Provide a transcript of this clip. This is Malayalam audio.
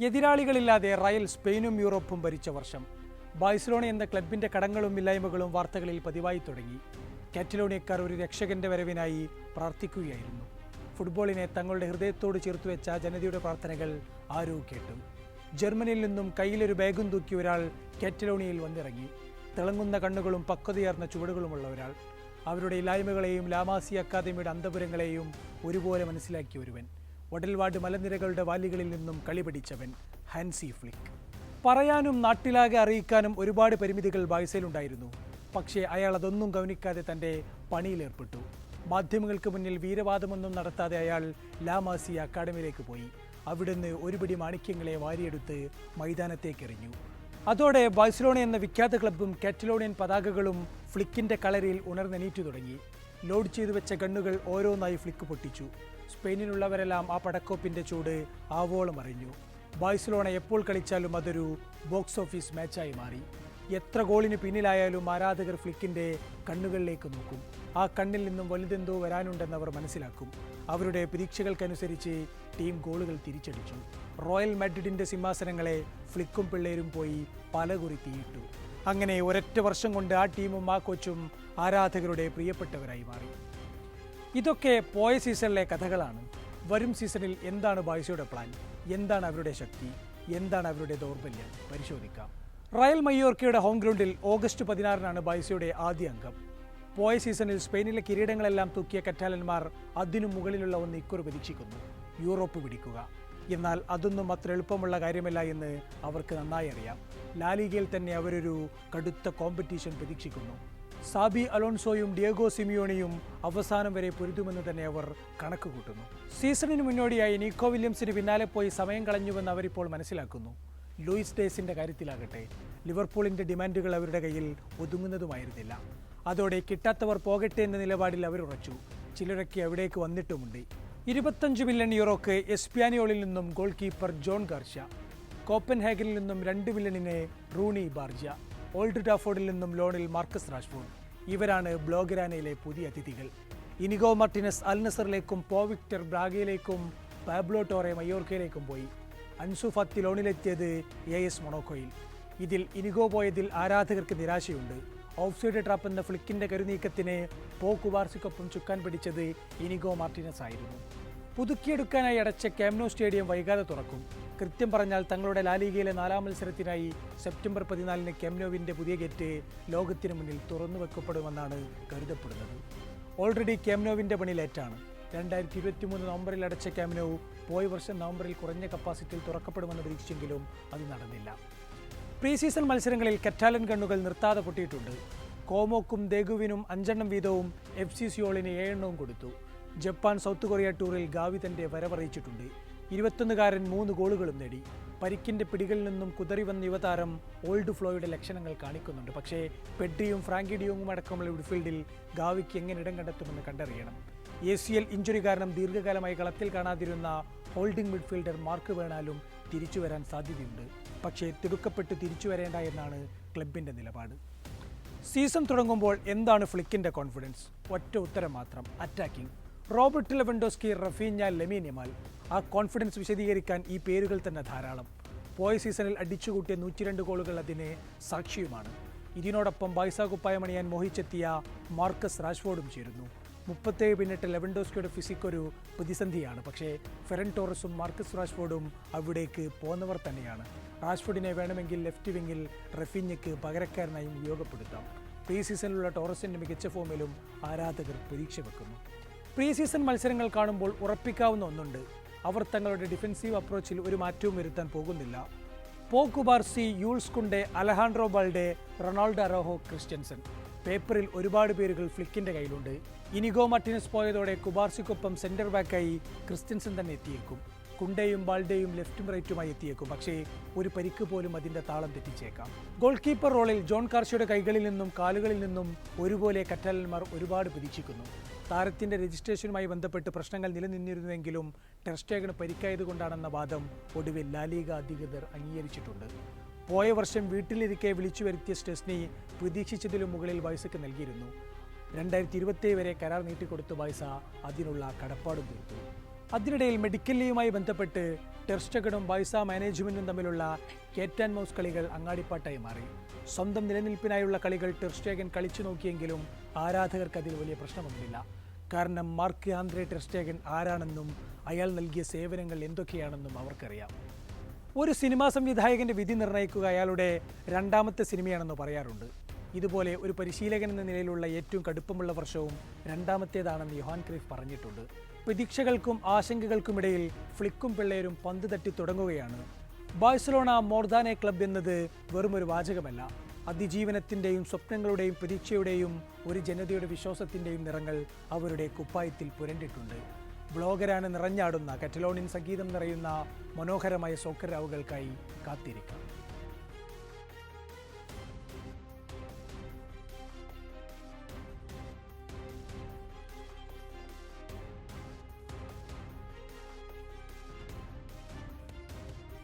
എതിരാളികളില്ലാതെ റയൽ സ്പെയിനും യൂറോപ്പും ഭരിച്ച വർഷം. ബാഴ്സലോണ എന്ന ക്ലബിന്റെ കടങ്ങളും ഇല്ലായ്മകളും വാർത്തകളിൽ പതിവായി തുടങ്ങി. കാറ്റലോണിയക്കാർ ഒരു രക്ഷകന്റെ വരവിനായി പ്രാർത്ഥിക്കുകയായിരുന്നു. ഫുട്ബോളിനെ തങ്ങളുടെ ഹൃദയത്തോട് ചേർത്തുവെച്ച ജനതയുടെ പ്രാർത്ഥനകൾ ആരോ കേട്ടു. ജർമ്മനിയിൽ നിന്നും കയ്യിലൊരു ബാഗും തൂക്കി ഒരാൾ കാറ്റലോണിയയിൽ വന്നിറങ്ങി. തിളങ്ങുന്ന കണ്ണുകളും പക്വതയാർന്ന ചുവടുകളുമുള്ള ഒരാൾ. അവരുടെ ഇല്ലായ്മകളെയും ലാമാസി അക്കാദമിയുടെ അന്തപുരങ്ങളെയും ഒരുപോലെ മനസ്സിലാക്കിയ ഒരുവൻ. വടൽവാട് മലനിരകളുടെ വാലികളിൽ നിന്നും കളി പഠിച്ചവൻ ഹാൻസി ഫ്ലിക്ക്. പറയാനും നാട്ടിലാകെ അറിയിക്കാനും ഒരുപാട് പരിമിതികൾ ബാഴ്സയിലുണ്ടായിരുന്നു പക്ഷേ അയാൾ അതൊന്നും ഗൗനിക്കാതെ തന്റെ പണിയിലേർപ്പെട്ടു. മാധ്യമങ്ങൾക്ക് മുന്നിൽ വീരവാദമൊന്നും നടത്താതെ അയാൾ ലാമാസി അക്കാഡമിയിലേക്ക് പോയി. അവിടുന്ന് ഒരുപിടി മാണിക്യങ്ങളെ വാരിയെടുത്ത് മൈതാനത്തേക്ക് എറിഞ്ഞു അതോടെ ബാഴ്സലോണ എന്ന വിഖ്യാത ക്ലബ്ബും കാറ്റലോണിയൻ പതാകകളും ഫ്ലിക്കിന്റെ കളരിയിൽ ഉണർന്നെണീറ്റു തുടങ്ങി. ലോഡ് ചെയ്തു വെച്ച ഗണ്ണുകൾ ഓരോന്നായി ഫ്ലിക്ക് പൊട്ടിച്ചു. സ്പെയിനിലുള്ളവരെല്ലാം ആ പടക്കോപ്പിന്റെ ചൂട് ആവോളം അറിഞ്ഞു. ബാഴ്സലോണ എപ്പോൾ കളിച്ചാലും അതൊരു ബോക്സ് ഓഫീസ് മാച്ചായി മാറി. എത്ര ഗോളിന് പിന്നിലായാലും ആരാധകർ ഫ്ലിക്കിന്റെ കണ്ണുകളിലേക്ക് നോക്കും. ആ കണ്ണിൽ നിന്നും വലുതെന്തോ വരാനുണ്ടെന്ന് അവർ മനസ്സിലാക്കും. അവരുടെ പ്രതീക്ഷകൾക്കനുസരിച്ച് ടീം ഗോളുകൾ തിരിച്ചടിച്ചു. റോയൽ മാഡ്രിഡിന്റെ സിംഹാസനങ്ങളെ ഫ്ലിക്കും പിള്ളേരും പോയി പലകുറി തീയിട്ടു അങ്ങനെ ഒരൊറ്റ വർഷം കൊണ്ട് ആ ടീമും ആ കോച്ചും ആരാധകരുടെ പ്രിയപ്പെട്ടവരായി മാറി. ഇതൊക്കെ പോയ സീസണിലെ കഥകളാണ്. വരും സീസണിൽ എന്താണ് ബാഴ്സയുടെ പ്ലാൻ? എന്താണ് അവരുടെ ശക്തി? എന്താണ് അവരുടെ ദൗർബല്യം? പരിശോധിക്കാം. റയൽ മയോർക്കയുടെ ഹോം ഗ്രൗണ്ടിൽ ഓഗസ്റ്റ് പതിനാറിനാണ് ബാഴ്സയുടെ ആദ്യ അംഗം. പോയ സീസണിൽ സ്പെയിനിലെ കിരീടങ്ങളെല്ലാം തൂക്കിയ കറ്റാലന്മാർ അതിനു മുകളിലുള്ള ഒന്ന് ഇക്കുറി പ്രതീക്ഷിക്കുന്നു യൂറോപ്പ് പിടിക്കുക. എന്നാൽ അതൊന്നും അത്ര എളുപ്പമുള്ള കാര്യമല്ല എന്ന് അവർക്ക് നന്നായി അറിയാം. ലാലിഗയിൽ തന്നെ അവരൊരു കടുത്ത കോമ്പറ്റീഷൻ പ്രതീക്ഷിക്കുന്നു. സാബി അലോൺസോയും ഡിയഗോ സിമിയോണിയും അവസാനം വരെ പൊരുതുമെന്ന് തന്നെ അവർ കണക്ക് കൂട്ടുന്നു സീസണിന് മുന്നോടിയായി നീക്കോ വില്യംസിന് പിന്നാലെ പോയി സമയം കളഞ്ഞുവെന്ന് അവരിപ്പോൾ മനസ്സിലാക്കുന്നു. ലൂയിസ് ഡേസിന്റെ കാര്യത്തിലാകട്ടെ ലിവർപൂളിന്റെ ഡിമാൻഡുകൾ അവരുടെ കയ്യിൽ ഒതുങ്ങുന്നതുമായിരുന്നില്ല. അതോടെ കിട്ടാത്തവർ പോകട്ടെ എന്ന നിലപാടിൽ അവർ ഉറച്ചു ചിലരൊക്കെ അവിടേക്ക് വന്നിട്ടുമുണ്ട്. ഇരുപത്തഞ്ച് മില്യൺ യൂറോക്ക് എസ്പ്യാനിയോളിൽ നിന്നും ഗോൾ കീപ്പർ ജോൺ ഗാർഷ്യ കോപ്പൻഹാഗനിൽ നിന്നും രണ്ട് മില്യണിനെ റൂണി ബാർജ ഓൾഡ് ടാഫോർഡിൽ നിന്നും ലോണിൽ മാർക്കസ് റാഷ്ഫോർഡ് ഇവരാണ് ബ്ലോഗരാനയിലെ പുതിയ അതിഥികൾ. ഇനിഗോ മാർട്ടിനസ് അൽ നസറിലേക്കും പോ വിക്ടർ ബ്രാഗയിലേക്കും പാബ്ലോ ടോറെ മയോർക്കയിലേക്കും പോയി. അൻസു ഫത്തി ലോണിലെത്തിയത് എ എസ് മൊണോക്കോയിൽ. ഇതിൽ ഇനിഗോ പോയതിൽ ആരാധകർക്ക് നിരാശയുണ്ട്. ഓഫ് സൈഡ് ട്രാപ്പ് എന്ന ഫ്ലിക്കിന്റെ കരുനീക്കത്തിന് പോ കുവാർസിക്കൊപ്പം ചുക്കാൻ പിടിച്ചത് ഇനിഗോ മാർട്ടിനസ് ആയിരുന്നു പുതുക്കിയെടുക്കാനായി അടച്ച ക്യാമ്നോ സ്റ്റേഡിയം വൈകാതെ തുറക്കും. കൃത്യം പറഞ്ഞാൽ തങ്ങളുടെ ലാലിഗയിലെ നാലാം മത്സരത്തിനായി സെപ്റ്റംബർ പതിനാലിന് കെംനോവിന്റെ പുതിയ ഗേറ്റ് ലോകത്തിന് മുന്നിൽ തുറന്നു വെക്കപ്പെടുമെന്നാണ് കരുതപ്പെടുന്നത്. ഓൾറെഡി കെംനോവിന്റെ പണി ലേറ്റാണ്. രണ്ടായിരത്തി ഇരുപത്തി മൂന്ന് നവംബറിൽ അടച്ച ക്യാമ്നോ പോയ വർഷം നവംബറിൽ കുറഞ്ഞ കപ്പാസിറ്റിയിൽ തുറക്കപ്പെടുമെന്ന് പ്രതീക്ഷിച്ചെങ്കിലും അത് നടന്നില്ല. പ്രീ സീസൺ മത്സരങ്ങളിൽ കറ്റാലൻ കണ്ണുകൾ നിർത്താതെ പൊട്ടിയിട്ടുണ്ട്. കോമോക്കും ദേഗുവിനും അഞ്ചെണ്ണം വീതവും എഫ് സി സിയോളിന് ഏഴെണ്ണവും കൊടുത്തു. ജപ്പാൻ സൗത്ത് കൊറിയ ടൂറിൽ ഗാവി തന്റെ വരവറിയിച്ചിട്ടുണ്ട്. ഇരുപത്തൊന്നുകാരൻ മൂന്ന് ഗോളുകളും നേടി. പരിക്കിന്റെ പിടികളിൽ നിന്നും കുതറി വന്ന യുവതാരം ഓൾഡ് ഫ്ലോയുടെ ലക്ഷണങ്ങൾ കാണിക്കുന്നുണ്ട്. പക്ഷേ പെഡ്രിയും ഫ്രാങ്കിഡിയോങ്ങും അടക്കമുള്ള മിഡ്ഫീൽഡിൽ ഗാവിക്ക് എങ്ങനെ ഇടം കണ്ടെത്തുമെന്ന് കണ്ടറിയണം. എ സി എൽ ഇഞ്ചുറി കാരണം ദീർഘകാലമായി കളത്തിൽ കാണാതിരുന്ന ഹോൾഡിംഗ് മിഡ്ഫീൽഡർ മാർക്ക് വേണാലും തിരിച്ചു വരാൻ സാധ്യതയുണ്ട്. പക്ഷേ തിടുക്കപ്പെട്ട് തിരിച്ചു വരേണ്ട എന്നാണ് ക്ലബിന്റെ നിലപാട്. സീസൺ തുടങ്ങുമ്പോൾ എന്താണ് ഫ്ലിക്കിന്റെ കോൺഫിഡൻസ്? ഒറ്റ ഉത്തരം മാത്രം. Attacking. Robert Lewandowski Raphinha Lamine Yamal ആ കോൺഫിഡൻസ് വിശദീകരിക്കാൻ ഈ പേരുകൾ തന്നെ ധാരാളം. പോയ സീസണിൽ അടിച്ചുകൂട്ടിയ നൂറ്റിരണ്ട് ഗോളുകൾ അതിന് സാക്ഷിയുമാണ്. ഇതിനോടൊപ്പം ബായ്സ കുപ്പായമണിയാൻ മോഹിച്ചെത്തിയ മാർക്കസ് റാഷ്ഫോർഡും ചേരുന്നു. മുപ്പത്തേഴ് പിന്നിട്ട് ലെവൻഡോസ്കിയുടെ ഫിസിക് ഒരു പ്രതിസന്ധിയാണ്. പക്ഷേ ഫെറൻ ടോറസും മാർക്കസ് റാഷ്ഫോർഡും അവിടേക്ക് പോന്നവർ തന്നെയാണ്. റാഷ്ഫോർഡിനെ വേണമെങ്കിൽ ലെഫ്റ്റ് വിങ്ങിൽ റഫീഞ്ഞയ്ക്ക് പകരക്കാരനായും ഉപയോഗപ്പെടുത്താം പ്രീ സീസണിലുള്ള ടോറസിന്റെ മികച്ച ഫോമിലും ആരാധകർ പ്രതീക്ഷ വെക്കുന്നു പ്രീ സീസൺ മത്സരങ്ങൾ കാണുമ്പോൾ ഉറപ്പിക്കാവുന്ന ഒന്നുണ്ട്. അവർ തങ്ങളുടെ ഡിഫൻസീവ് അപ്രോച്ചിൽ ഒരു മാറ്റവും വരുത്താൻ പോകുന്നില്ല. Pau Cubarsi Jules Kounde Alejandro Balde Ronaldo Araujo Christensen. പേപ്പറിൽ ഒരുപാട് പേരുകൾ ഫ്ലിക്കിന്റെ കയ്യിലുണ്ട്. ഇനിഗോ മർട്ടിനസ് പോയതോടെ കുബാർസിക്കൊപ്പം സെന്റർ ബാക്കായി ക്രിസ്ത്യൻസൺ തന്നെ എത്തിയേക്കും. കുണ്ടയും ബാൾഡയും ലെഫ്റ്റും റൈറ്റുമായി എത്തിയേക്കും. പക്ഷേ ഒരു പരിക്ക് പോലും അതിന്റെ താളം തെറ്റിച്ചേക്കാം. ഗോൾ കീപ്പർ റോളിൽ ജോൺ കാർഷിയുടെ കൈകളിൽ നിന്നും കാലുകളിൽ നിന്നും ഒരുപോലെ കറ്റാലന്മാർ ഒരുപാട് പ്രതീക്ഷിക്കുന്നു. താരത്തിന്റെ രജിസ്ട്രേഷനുമായി ബന്ധപ്പെട്ട് പ്രശ്നങ്ങൾ നിലനിന്നിരുന്നുവെങ്കിലും ടെർസ്റ്റേഗന് പരിക്കായതുകൊണ്ടാണെന്ന വാദം ഒടുവിൽ ലാലിക അധികൃതർ അംഗീകരിച്ചിട്ടുണ്ട്. പോയ വർഷം വീട്ടിലിരിക്കെ വിളിച്ചു വരുത്തിയ സ്റ്റെസ്നി പ്രതീക്ഷിച്ചതിലും മുകളിൽ വയസ്സക്ക് നൽകിയിരുന്നു. രണ്ടായിരത്തി ഇരുപത്തി വരെ കരാർ നീട്ടിക്കൊടുത്ത വയസ്സ അതിനുള്ള കടപ്പാടും തീർത്തു. അതിനിടയിൽ മെഡിക്കൽ ലീവുമായി ബന്ധപ്പെട്ട് ടെർസ്റ്റഗണും ബൈസ മാനേജ്മെന്റും തമ്മിലുള്ള കേറ്റ് ആൻഡ് മൗസ് കളികൾ അങ്ങാടിപ്പാട്ടായി മാറി. സ്വന്തം നിലനിൽപ്പിനായുള്ള കളികൾ ടെർസ്റ്റേഗൻ കളിച്ചു നോക്കിയെങ്കിലും ആരാധകർക്ക് അതിൽ വലിയ പ്രശ്നമൊന്നുമില്ല. കാരണം മാർക്ക് ആന്ത്രേ ടെർസ്റ്റേഗൻ ആരാണെന്നും അയാൾ നൽകിയ സേവനങ്ങൾ എന്തൊക്കെയാണെന്നും അവർക്കറിയാം. ഒരു സിനിമാ സംവിധായകന്റെ വിധി നിർണയിക്കുക അയാളുടെ രണ്ടാമത്തെ സിനിമയാണെന്ന് പറയാറുണ്ട്. ഇതുപോലെ ഒരു പരിശീലകൻ എന്ന നിലയിലുള്ള ഏറ്റവും കടുപ്പമുള്ള വർഷവും രണ്ടാമത്തേതാണെന്ന് യോഹാൻ ക്രീഫ് പറഞ്ഞിട്ടുണ്ട്. പ്രതീക്ഷകൾക്കും ആശങ്കകൾക്കുമിടയിൽ ഫ്ലിക്കും പിള്ളേരും പന്ത് തട്ടി തുടങ്ങുകയാണ്. ബാഴ്സലോണ മോർദാനെ ക്ലബ് എന്നത് വെറുമൊരു വാചകമല്ല. അതിജീവനത്തിന്റെയും സ്വപ്നങ്ങളുടെയും പ്രതീക്ഷയുടെയും ഒരു ജനതയുടെ വിശ്വാസത്തിന്റെയും നിറങ്ങൾ അവരുടെ കുപ്പായത്തിൽ പുരണ്ടിട്ടുണ്ട്. ബ്ലോഗരാണ് നിറഞ്ഞാടുന്ന കറ്റലോണിൻ സംഗീതം നിറയുന്ന മനോഹരമായ സോക്കർ രാവുകൾക്കായി കാത്തിരിക്കാം.